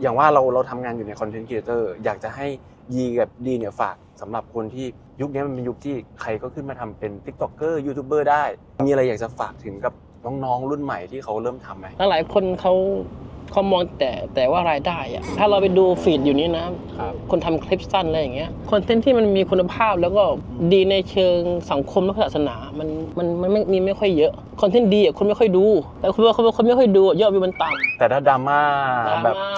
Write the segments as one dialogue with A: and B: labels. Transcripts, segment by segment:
A: อย่างว่าเราเราทำงานอยู่ในคอนเทนต์ครีเอเตอร์อยากจะให้ยีกับดีเนี่ยฝากสำหรับคนที่ยุคนี้มันเป็นยุคที่ใครก็ขึ้นมาทำเป็น t ิ k t o k เกอร์ยูทูบเบอร์ได้ มีอะไรอยากจะฝากถึงกับน้องๆรุ่นใหม่ที่เขาเริ่มทำไหม
B: หลายๆคนเขา เขามองแต่แต่ว่ารายได้อะถ้าเราไปดูฟีดอยู่นี้นะ ครับคนทำคลิปสั้นอะไรอย่างเงี้ยคอนเทนต์ที่มันมีคุณภาพแล้วก็ดีในเชิงสังคมและศาสนา มันมันมันไม่มีไม่ค่อยเยอะคอนเทนต์ดีอะคนไม่ค่อยดู แต่คนคนคนไม่ค่อยดูอะยอดวิวมันต่ำ
A: แต่ถ้าดราม่า
B: ดรา
A: แบบ
B: ม่า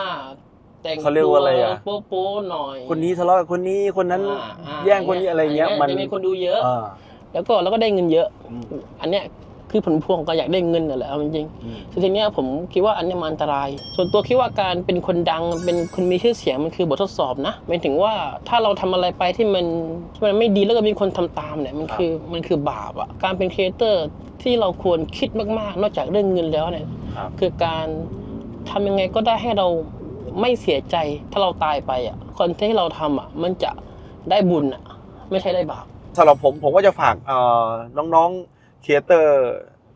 B: แต่ง
A: เขาเรียกว่าอะไรอะ
B: โป๊ะโป๊ะๆหน่อย
A: คนนี้ทะเลาะกับคนนี้คนนั้น
B: อ่าอ่า
A: แย่งคนนี้อะไรเงี้ยมัน
B: จะมีคนดูเยอะ
A: อ่า
B: แล้วก็แล้วก็ได้เงินเยอะ
A: อืม
B: อันเนี้ย คือผลพวงของการอยากได้เงินนั่นแหละเอาจริงๆ
A: อืม
B: คือทีเนี้ยผมคิดว่าอันเนี้ยมันอันตราย ส่วนตัวคิดว่าการเป็นคนดังเป็นคนมีชื่อเสียงมันคือบททดสอบนะหมายถึงว่าถ้าเราทำอะไรไปที่มันที่มันไม่ดีแล้วก็มีคนทำตามเนี่ยมันคือมันคือบาปอะการเป็นครีเอเตอร์ที่เราควรคิดมากๆ นอกจากเรื่องเงินแล้วเนี่ย
A: ครับ
B: คือการทำยังไงก็ได้ให้เราไม่เสียใจถ้าเราตายไปอะคอนเทนต์ที่เราทำอะมันจะได้บุญอะไม่ใช่ได้บาป
C: สำหรับผมผมก็จะฝากเอ่อน้องๆ ครีเอเตอร์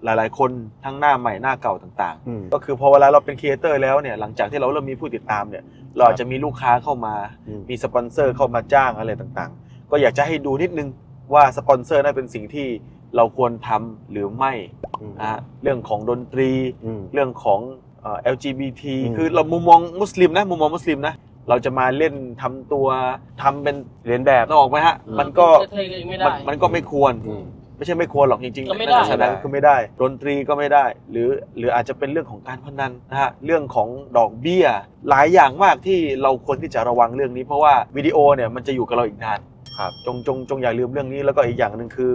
C: หลาย ๆ คนทั้งหน้าใหม่หน้าเก่าต่าง
A: อืม
C: ๆ ก็คือพอเวลาเราเป็นครีเอเตอร์แล้วเนี่ยหลังจากที่เราเริ่มมีผู้ติดตามเนี่ยเราอาจจะมีลูกค้าเข้ามา
A: อืม
C: มีสปอนเซอร์เข้ามาจ้างอะไรต่างๆ ก็อยากจะให้ดูนิดนึงว่าสปอนเซอร์นั้นเป็นสิ่งที่เราควรทำหรือไม่
A: อืม
C: นะฮะเรื่องของดนตรี
A: อืม
C: เรื่องของเอ่อ LGBT
A: อืม
C: คือเรามุมมองมุสลิมนะมุมมองมุสลิมนะเราจะมาเล่นทำตัวทำเป็น
A: เรียนแบบ
C: นกออกไหมฮะ
A: อืม
C: มันก็
B: เทยๆไม่
C: มั
B: ได้
C: นมันก็ไม่ควร
A: อืม
C: ไม่ใช่ไม่ควรหรอกจริงๆ
B: ก็ไม่ได้
C: ฉะนั้นคือไม่ได้ ดนตรีก็ไม่ได้ หรือหรืออาจจะเป็นเรื่องของการพนันนะฮะเรื่องของดอกเบี้ย หลายอย่างมากที่เราควรที่จะระวังเรื่องนี้ เพราะว่าวิดีโอเนี่ยมันจะอยู่กับเราอีกนาน
A: ครับ
C: จงจงจงอย่าลืมเรื่องนี้แล้วก็อีกอย่างหนึ่งคือ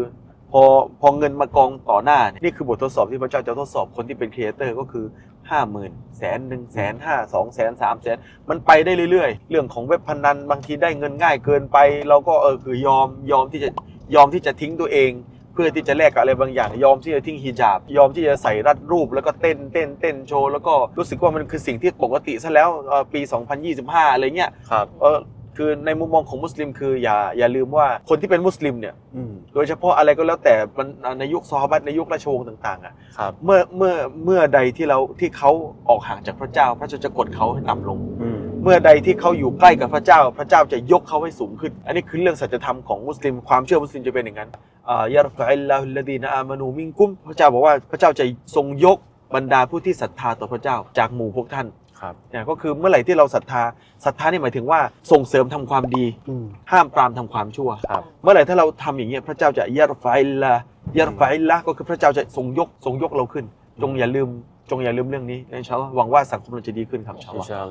C: พอพอเงินมากองต่อหน้าเนี่ยนี่คือบททดสอบที่พระเจ้าจะทดสอบคนที่เป็นครีเอเตอร์ก็คือห้าหมื่นแสนหนึ่งแสนห้าสองแสนสามแสนมันไปได้เรื่อยๆ เรื่องของเว็บพนันบางทีได้เงินง่ายเกินไป เราก็เออคือยอมยอมที่จะยอมที่จะทิ้งตัวเอง เพื่อที่จะแลกกับอะไรบางอย่าง ยอมที่จะทิ้งฮิญาบ ยอมที่จะใส่รัดรูปแล้วก็เต้นเต้นเต้นโชว์แล้วก็รู้สึกว่ามันคือสิ่งที่ปกติซะแล้วเอ่อปี 2025 อะไรเงี้ย
A: ครับ
C: เออคือในมุมมองของมุสลิมคืออย่าอย่าลืมว่าคนที่เป็นมุสลิมเนี่ย
A: อืม
C: โดยเฉพาะอะไรก็แล้วแต่มันในยุคซอฮาบัตในยุคราชวงศ์ต่างๆอะ
A: ครับ
C: เมื่อเมื่อเมื่อใดที่เราที่เขาออกห่างจากพระเจ้า พระเจ้าจะกดเขาให้ต่ำลง
A: อืม
C: เมื่อใดที่เขาอยู่ใกล้กับพระเจ้า พระเจ้าจะยกเขาให้สูงขึ้น อันนี้คือเรื่องสัจธรรมของมุสลิมความเชื่อมุสลิมจะเป็นอย่างนั้นอ่ายารฟะอิลลาฮุลลดีนะอามานูมิงกุมพระเจ้าบอกว่าพระเจ้าจะทรงยกบรรดาผู้ที่ศรัทธาต่อพระเจ้าจากหมู่พวกท่าน
A: ครับ
C: เนี่ยก็คือเมื่อไหร่ที่เราศรัทธาศรัทธานี่หมายถึงว่าส่งเสริมทำความดี
A: อืม
C: ห้ามปรามทำความชั่ว
A: ครับ
C: เมื่อไหร่ถ้าเราทำอย่างเงี้ยพระเจ้าจะยารฟะอิลลาฮ์ยารฟะอิลลาฮ์ก็คือพระเจ้าจะทรงยกทรงยกเราขึ้น จงอย่าลืมจงอย่าลืมเรื่องนี้อินชาอัลลอฮ์หวังว่าสังคมเราจะดีขึ้นครับอินชาอั